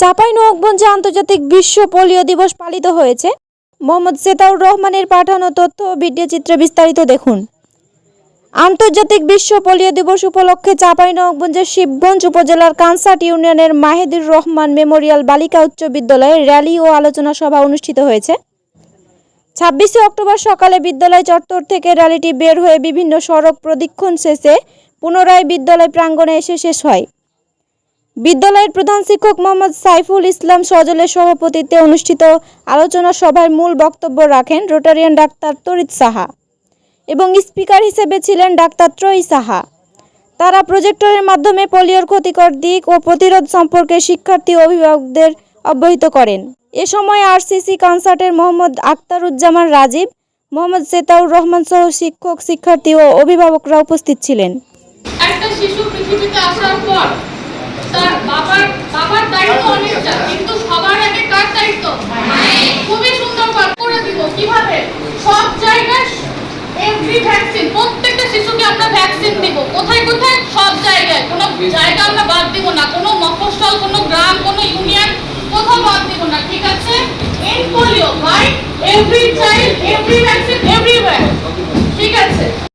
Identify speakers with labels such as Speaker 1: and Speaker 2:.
Speaker 1: চাপাই নবাবগঞ্জে আন্তর্জাতিক বিশ্ব পোলিও দিবস পালিত হয়েছে। মোহাম্মদ সেতাউর রহমানের পাঠানো তথ্য ও ভিডিও চিত্রে বিস্তারিত দেখুন। আন্তর্জাতিক বিশ্ব পোলিও দিবস উপলক্ষে চাপাই নবাবগঞ্জের শিবগঞ্জ উপজেলার কানসাট ইউনিয়নের মাহেদুর রহমান মেমোরিয়াল বালিকা উচ্চ বিদ্যালয়ে র্যালি ও আলোচনা সভা অনুষ্ঠিত হয়েছে। ছাব্বিশে অক্টোবর সকালে বিদ্যালয় চত্বর থেকে র্যালিটি বের হয়ে বিভিন্ন সড়ক প্রদক্ষিণ শেষে পুনরায় বিদ্যালয় প্রাঙ্গণে এসে শেষ হয়। বিদ্যালয়ের প্রধান শিক্ষক মোহাম্মদ সাইফুল ইসলাম সজলের সভাপতিত্বে অনুষ্ঠিত আলোচনা সভায় মূল বক্তব্য রাখেন রোটারিয়ান ডাক্তার তরিত সাহা এবং স্পিকার হিসেবে ছিলেন ডাক্তার ত্রয়ী সাহা। তারা প্রজেক্টরের মাধ্যমে পোলিওর ক্ষতিকর দিক ও প্রতিরোধ সম্পর্কে শিক্ষার্থী অভিভাবকদের অবহিত করেন। এ সময় আরসিসি কনসার্টের মোহাম্মদ আখতারুজ্জামান রাজীব, মোহাম্মদ সেতাউর রহমান সহ শিক্ষক, শিক্ষার্থী ও অভিভাবকরা উপস্থিত ছিলেন।
Speaker 2: একটা শিশু পৃথিবীতে আসার পর বাবার দায়িত্ব অনেকটা, কিন্তু সবার আগে কার দায়িত্ব? খুবই সুন্দর কাজ করে দিব। কীভাবে? সব জায়গায় এভরি ভ্যাকসিন প্রত্যেকটা শিশুকে আমরা ভ্যাকসিন দিব। কোথায় কোথায়? সব জায়গায়। কোনো জায়গা আমরা বাদ দিব না। কোনো মফস্বল, কোনো গ্রাম, কোনো ইউনিয়ন, কোথাও বাদ দিব না। ঠিক আছে? End polio by every child every vaccine